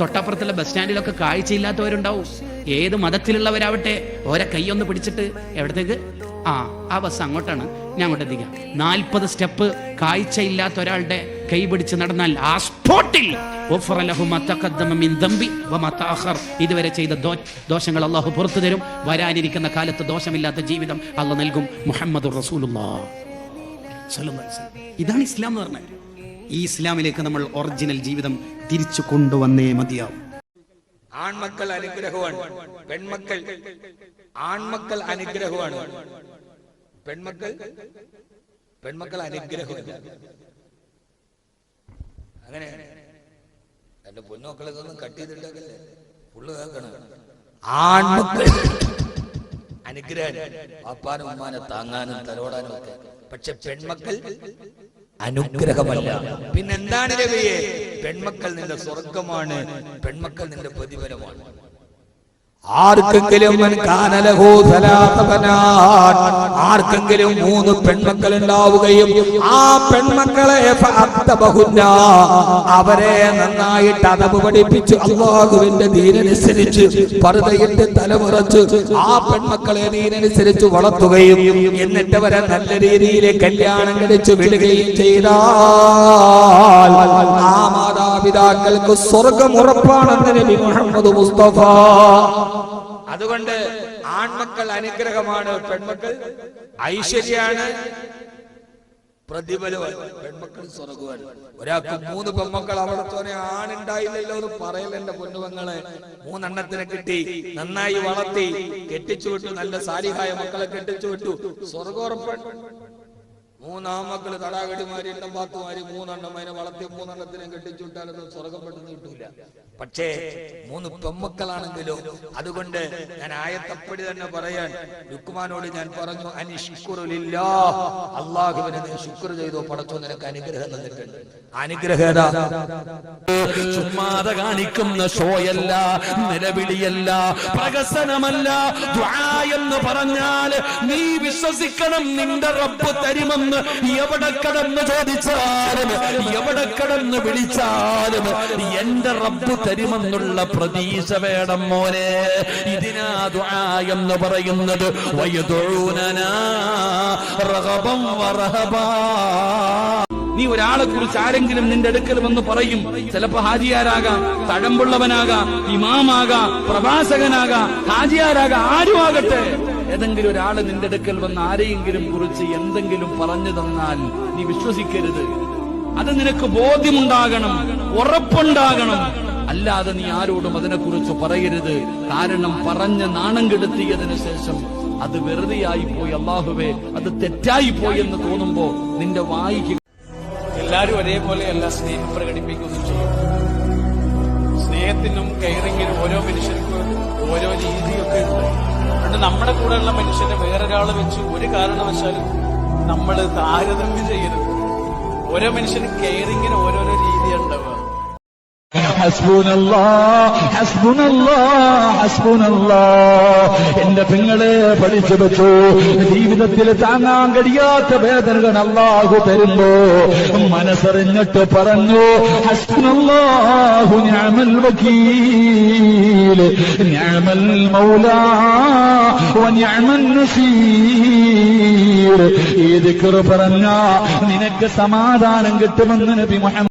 തൊട്ടപ്പുറത്തുള്ള bus സ്റ്റാൻഡിലൊക്കെ കാഴ്ചയില്ലാത്തവരുണ്ടാവും. ഏത് മതത്തിലുള്ളവരാവട്ടെ ഓരോ കൈയൊന്ന് പിടിച്ചിട്ട് എവിടത്തേക്ക്? ആ ആ ബസ് അങ്ങോട്ടാണ്. ഞാൻ അങ്ങോട്ട് എത്തിക്കാം. നാൽപ്പത് സ്റ്റെപ്പ് കാഴ്ചയില്ലാത്ത ഒരാളുടെ കൈ പിടിച്ച് നടന്നാൽ ആ സ്പോട്ടിൽ ഇതുവരെ ചെയ്ത ദോഷങ്ങൾ അള്ളാഹു പുറത്തു തരും. വരാനിരിക്കുന്ന കാലത്ത് ദോഷമില്ലാത്ത ജീവിതം അള്ളാഹ് നൽകും. മുഹമ്മദ് റസൂലുള്ള. ഇതാണ് ഇസ്ലാം എന്ന് പറഞ്ഞാൽ. ഈ ഇസ്ലാമിലേക്ക് നമ്മൾ ഒറിജിനൽ ജീവിതം തിരിച്ചു കൊണ്ടുവന്നേ മതിയാവും. ആൺമക്കൾ അനുഗ്രഹമാണ് പെൺമക്കൾ ആൺമക്കൾ അനുഗ്രഹമാണ്. പെൺമക്കൾ പെൺമക്കൾ അനുഗ്രഹമില്ല അങ്ങനെ എന്റെ പൊന്നുമക്കളെ ഒന്നും കട്ട് ചെയ്തിട്ടല്ലേ കേൾക്കണം. ആൺമക്കൾ അനുഗ്രഹം. അപ്പാനും ഉമ്മാനെ താങ്ങാനും തലോടാനും ഒക്കെ. പക്ഷെ പെൺമക്കൾ അനുഗ്രഹമല്ല. പിന്നെന്താണ് രവിയെ? പെൺമക്കൾ നിന്റെ സ്വർഗമാണ് പെൺമക്കൾ നിന്റെ പ്രതിഫലമാണ്. ആർക്കെങ്കിലും ആർക്കെങ്കിലും മൂന്ന് പെൺമക്കൾ ഉണ്ടാവുകയും ആ പെൺമക്കളെ. അവരെ നന്നായിട്ട് അതവ് പഠിപ്പിച്ച് അള്ളാഹുവിന്റെ നീരനുസരിച്ച് പർദ്ദയിട്ട് തലമുറച്ച് ആ പെൺമക്കളെ നീരനുസരിച്ച് വളർത്തുകയും എന്നിട്ട് അവരെ നല്ല രീതിയിൽ കല്യാണം കഴിച്ച് വിടുകയും ചെയ്താൽ ആ മാതാപിതാക്കൾക്ക് സ്വർഗം ഉറപ്പാണെന്ന് നബി മുഹമ്മദ് മുസ്തഫ അതുകൊണ്ട് ആൺമക്കൾ അനുഗ്രഹമാണ് പെൺമക്കൾ. ഐശ്വര്യാണ് പ്രതിഫലമാണ് പെൺമക്കൾ സ്വർഗമാണ് ഒരാൾക്ക് മൂന്ന് പെൺമക്കൾ അവിടെ ആണുണ്ടായില്ലല്ലോ എന്ന് പറയല എന്റെ മൂന്നെണ്ണത്തിനെ കിട്ടി നന്നായി വളർത്തി കെട്ടിച്ചു വിട്ടു നല്ല സാരിഹായ മക്കളെ കെട്ടിച്ചു വിട്ടു മൂന്നാം മക്കൾ തടാകടിമാരി ഇട്ടമ്പാത്തുമാരി മൂന്നെണ്ണം അതിനെ വളർത്തി മൂന്നെണ്ണത്തിനെ കെട്ടിച്ചു വിട്ടാലൊന്നും സ്വർഗം പെട്ടെന്ന് കിട്ടൂല. പക്ഷേ മൂന്ന് പെമ്മക്കളാണെങ്കിലോ അതുകൊണ്ട് ഞാൻ ആയത്തപ്പടി തന്നെ പറയാൻ ലുക്കുമാനോട് ഞാൻ പറഞ്ഞു അനിഷ്കുറില്ല അള്ളാഹുവിനെ നീ ശുക്ർ ചെയ്തോ പടച്ചോ നിനക്ക് അനുഗ്രഹം തന്നിട്ടുണ്ട്. അനുഗ്രഹത ചുമ്മാതെ കാണിക്കുന്ന ഷോയല്ല നിലവിളിയല്ല പ്രകസനമല്ല എന്ന് പറഞ്ഞാൽ നീ വിശ്വസിക്കണം നിന്റെ റബ്ബ് തരുമെന്ന് എവിടെ കടന്ന് ചോദിച്ചാലും എവിടെ കടന്ന് വിളിച്ചാലും എന്റെ റബ്ബ് തരുമെന്നുള്ള പ്രതീക്ഷ വേണം മോനെ. ഇതിനാ ദുആ എന്ന് പറയുന്നത് വയതൊഴുനനാ റഹബം വറഹബാ. നീ ഒരാളെ കുറിച്ച് ആരെങ്കിലും നിന്റെ അടുക്കൽ വന്ന് പറയും ചിലപ്പോ ഹാജിയാരാകാം തഴമ്പുള്ളവനാകാം ഇമാമാകാം പ്രഭാഷകനാകാം ഹാജിയാരാകാം ആരുമാകട്ടെ? ഏതെങ്കിലും ഒരാൾ നിന്റെ അടുക്കൽ വന്ന് ആരെയെങ്കിലും കുറിച്ച് എന്തെങ്കിലും പറഞ്ഞു തന്നാൽ നീ വിശ്വസിക്കരുത്. അത് നിനക്ക് ബോധ്യമുണ്ടാകണം ഉറപ്പുണ്ടാകണം. അല്ലാതെ നീ ആരോടും അതിനെക്കുറിച്ച് പറയരുത്. കാരണം പറഞ്ഞ് നാണം കെടുത്തിയതിനു ശേഷം അത് വെറുതെയായി പോയി. അള്ളാഹുവേ അത് തെറ്റായി പോയി എന്ന് തോന്നുമ്പോ നിന്റെ വായിക്ക് എല്ലാവരും ഒരേപോലെയല്ല സ്നേഹം പ്രകടിപ്പിക്കുന്നു ചെയ്യും. സ്നേഹത്തിനും കെയറിങ്ങിനും ഓരോ ഉണ്ട് അതുകൊണ്ട് നമ്മുടെ കൂടെയുള്ള മനുഷ്യനെ വേറൊരാൾ വെച്ച് ഒരു കാരണവശാലും നമ്മൾ താരതമ്യം ചെയ്യരുത്. ഓരോ മനുഷ്യനും കെയറിങ്ങിന് ഓരോരോ രീതിയുണ്ടാവുക ഹസ്ബുനല്ലാ ഹസ്ബുനല്ലാ ഹസ്ബുനല്ലാ എന്റെ പെങ്ങളെ പഠിച്ചു വെച്ചു. ജീവിതത്തിൽ താങ്ങാൻ കഴിയാത്ത വേദനകൾ അള്ളാഹു തരുമ്പോ മനസ്സറിഞ്ഞിട്ട് പറഞ്ഞു ഹസ്ബുനല്ലാഹു ഞാമൽ വക്കീൽ ഞാമൽ മൗലാ വനിഅമൻ നസീർ. ദിക്ർ പറഞ്ഞ നിനക്ക് സമാധാനം കിട്ടുമെന്ന് നബി മുഹമ്മദ്